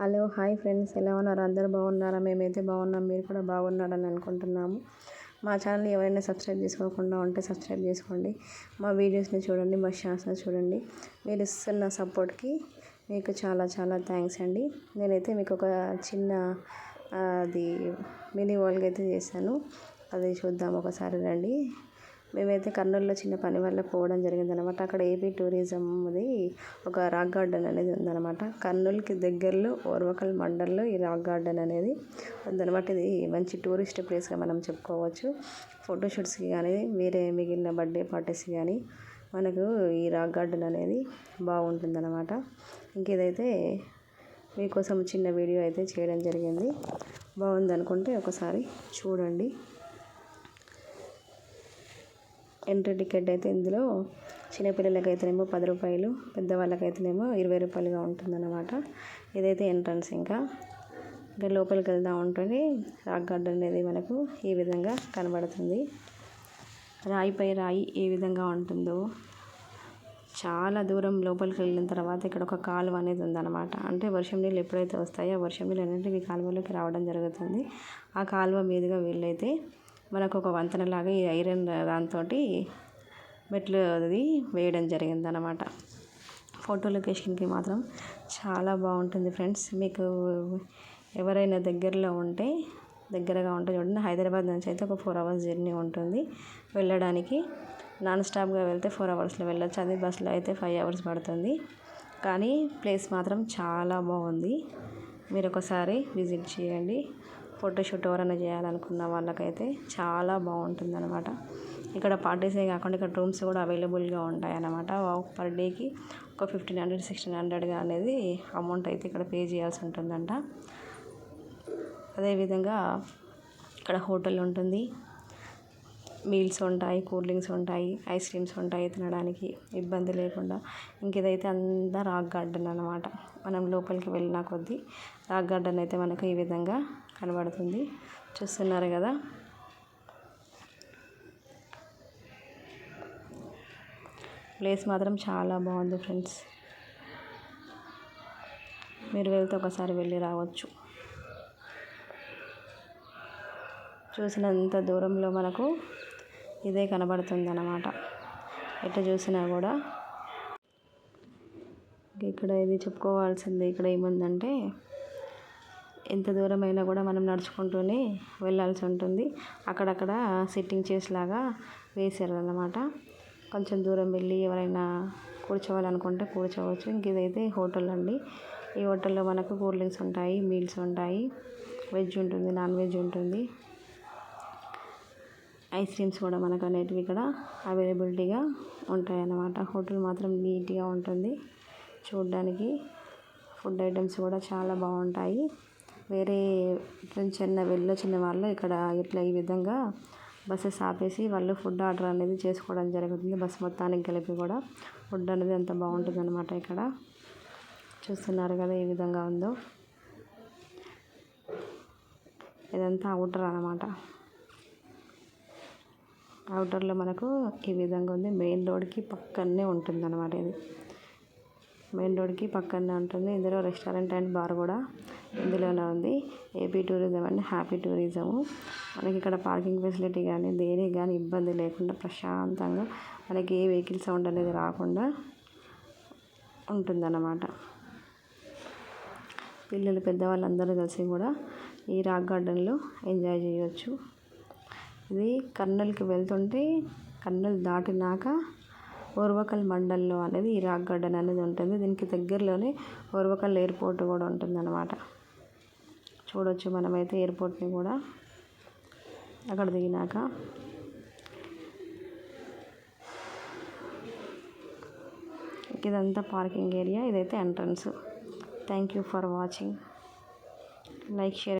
Hello hi friends. ఎలా ఉన్నారు? అందరూ బాగున్నారా? మేమైతే బాగున్నాం. మీరు కూడా బాగున్నారని అనుకుంటున్నాము. మా ఛానల్ ఎవరైనా సబ్స్క్రైబ్ చేసుకోకుండా ఉంటే సబ్స్క్రైబ్ చేసుకోండి. మా వీడియోస్ని చూడండి. మా షార్ట్స్ని చూడండి. మీరు ఇస్తున్న సపోర్ట్కి మీకు చాలా చాలా థ్యాంక్స్ అండి. నేనైతే మీకు ఒక చిన్న అది మినీ వాల్గా అయితే చేశాను. అది చూద్దాం. ఒకసారి రండి. మేమైతే కర్నూలులో చిన్న పని వల్ల పోవడం జరిగింది అనమాట అక్కడ ఏపీ టూరిజంది ఒక రాక్ గార్డెన్ అనేది ఉందన్నమాట. కర్నూలుకి దగ్గరలో ఓర్వకల్ మండల్లో ఈ రాక్ గార్డెన్ అనేది ఉందన్నమాట. ఇది మంచి టూరిస్ట్ ప్లేస్గా మనం చెప్పుకోవచ్చు. ఫోటోషూట్స్కి కానీ వేరే మిగిలిన బర్త్డే పార్టీస్కి కానీ మనకు ఈ రాక్ గార్డెన్ అనేది బాగుంటుందన్నమాట. ఇంకేదైతే మీకోసం చిన్న వీడియో అయితే చేయడం జరిగింది. బాగుంది అనుకుంటే ఒకసారి చూడండి. ఎంట్రీ టికెట్ అయితే ఇందులో చిన్నపిల్లలకి అయితేనేమో పది రూపాయలు పెద్దవాళ్ళకి అయితేనేమో ఇరవై రూపాయలుగా ఉంటుందన్నమాట. ఇదైతే ఎంట్రన్స్ ఇంకా. ఇంకా లోపలికి వెళ్దాం ఉంటుంది రాక్ గార్డెన్ అనేది మనకు ఈ విధంగా కనబడుతుంది. రాయిపై రాయి ఏ విధంగా ఉంటుందో. చాలా దూరం లోపలికి వెళ్ళిన తర్వాత ఇక్కడ ఒక కాలువ అనేది ఉందన్నమాట. అంటే వర్షం నీళ్ళు ఎప్పుడైతే వస్తాయో ఆ వర్షం నీళ్ళు అనేవి ఈ కాలువలోకి రావడం జరుగుతుంది. ఆ కాలువ మీదుగా వీళ్ళైతే మనకు ఒక వంతెనలాగా ఈ ఐరన్ దాంతో మెట్లు అది వేయడం జరిగిందనమాట ఫోటో లొకేషన్కి మాత్రం చాలా బాగుంటుంది ఫ్రెండ్స్. మీకు ఎవరైనా దగ్గరలో ఉంటే దగ్గరగా ఉంటే చూడండి. హైదరాబాద్ నుంచి అయితే ఒక ఫోర్ అవర్స్ జర్నీ ఉంటుంది. వెళ్ళడానికి నాన్ స్టాప్గా వెళ్తే ఫోర్ అవర్స్లో వెళ్ళొచ్చు. అదే బస్సులో అయితే ఫైవ్ అవర్స్ పడుతుంది. కానీ ప్లేస్ మాత్రం చాలా బాగుంది. మీరు ఒకసారి విజిట్ చేయండి. ఫోటోషూట్ ఎవరైనా చేయాలనుకున్న వాళ్ళకైతే చాలా బాగుంటుంది అనమాట ఇక్కడ పార్టీసే కాకుండా ఇక్కడ రూమ్స్ కూడా అవైలబుల్గా ఉంటాయి అనమాట పర్ డేకి ఒక ఫిఫ్టీన్ హండ్రెడ్ సిక్స్టీన్ హండ్రెడ్గా అనేది అమౌంట్ అయితే ఇక్కడ పే చేయాల్సి ఉంటుందంట. అదేవిధంగా ఇక్కడ హోటల్ ఉంటుంది. మీల్స్ ఉంటాయి కూల్ డ్రింక్స్ ఉంటాయి ఐస్ క్రీమ్స్ ఉంటాయి తినడానికి ఇబ్బంది లేకుండా. ఇంక ఇదైతే అంతా రాక్ గార్డెన్ అనమాట మనం లోపలికి వెళ్ళిన కొద్దీ రాక్ గార్డెన్ అయితే మనకు ఈ విధంగా కనబడుతుంది. చూస్తున్నారు కదా? ప్లేస్ మాత్రం చాలా బాగుంది ఫ్రెండ్స్. మీరు వెళ్తే ఒకసారి వెళ్ళి రావచ్చు. చూసినంత దూరంలో మనకు ఇదే కనబడుతుంది అన్నమాట ఎట్లా చూసినా కూడా. ఇక్కడ ఇది చెప్పుకోవాల్సింది ఇక్కడ ఏముందంటే ఎంత దూరమైనా కూడా మనం నడుచుకుంటూనే వెళ్ళాల్సి ఉంటుంది. అక్కడక్కడ సిట్టింగ్ చైర్స్ లాగా వేసారు అన్నమాట కొంచెం దూరం వెళ్ళి ఎవరైనా కూర్చోవాలనుకుంటే కూర్చోవచ్చు. ఇంక ఇదైతే హోటల్ అండి. ఈ హోటల్లో మనకు కూల్ డ్రింక్స్ ఉంటాయి మీల్స్ ఉంటాయి వెజ్ ఉంటుంది నాన్ వెజ్ ఉంటుంది. ఐస్ క్రీమ్స్ కూడా మనకు అనేటివి ఇక్కడ అవైలబిలిటీగా ఉంటాయి అన్నమాట హోటల్ మాత్రం నీట్గా ఉంటుంది. చూడడానికి ఫుడ్ ఐటమ్స్ కూడా చాలా బాగుంటాయి. వేరే చిన్న వెళ్ళొచ్చిన వాళ్ళు ఇక్కడ ఇట్లా ఈ విధంగా బస్సెస్ ఆపేసి వాళ్ళు ఫుడ్ ఆర్డర్ అనేది చేసుకోవడం జరుగుతుంది. బస్సు మొత్తానికి కలిపి కూడా ఫుడ్ అనేది అంత బాగుంటుంది అనమాట ఇక్కడ. చూస్తున్నారు కదా ఏ విధంగా ఉందో. ఇదంతా అవుటర్ అనమాట అవుటర్లో మనకు ఈ విధంగా ఉంది. మెయిన్ రోడ్కి పక్కనే ఉంటుంది అనమాట ఇది. మెయిన్ రోడ్కి పక్కనే ఉంటుంది. ఇందులో రెస్టారెంట్ అండ్ బార్ కూడా ఇందులోనే ఉంది. AP tourism and happy tourism మనకి ఇక్కడ పార్కింగ్ ఫెసిలిటీ కానీ దేనికి కానీ ఇబ్బంది లేకుండా ప్రశాంతంగా మనకి ఏ వెహికల్ సౌండ్ అనేది రాకుండా ఉంటుందన్నమాట. పిల్లలు పెద్దవాళ్ళు అందరూ కలిసి కూడా ఈ రాక్ గార్డెన్లో ఎంజాయ్ చేయవచ్చు ఇది కర్నూలుకి వెళ్తుంటే కర్నూలు దాటినాక ఓర్వకల్ మండల్లో అనేది ఈ రాక్ గార్డెన్ అనేది ఉంటుంది. దీనికి దగ్గరలోనే ఓర్వకల్ ఎయిర్పోర్ట్ కూడా ఉంటుంది చూడొచ్చు మనమైతే ఎయిర్పోర్ట్ని కూడా. అక్కడ దిగినాక. ఇదంతా పార్కింగ్ ఏరియా ఇదైతే entrance. Thank you for watching like share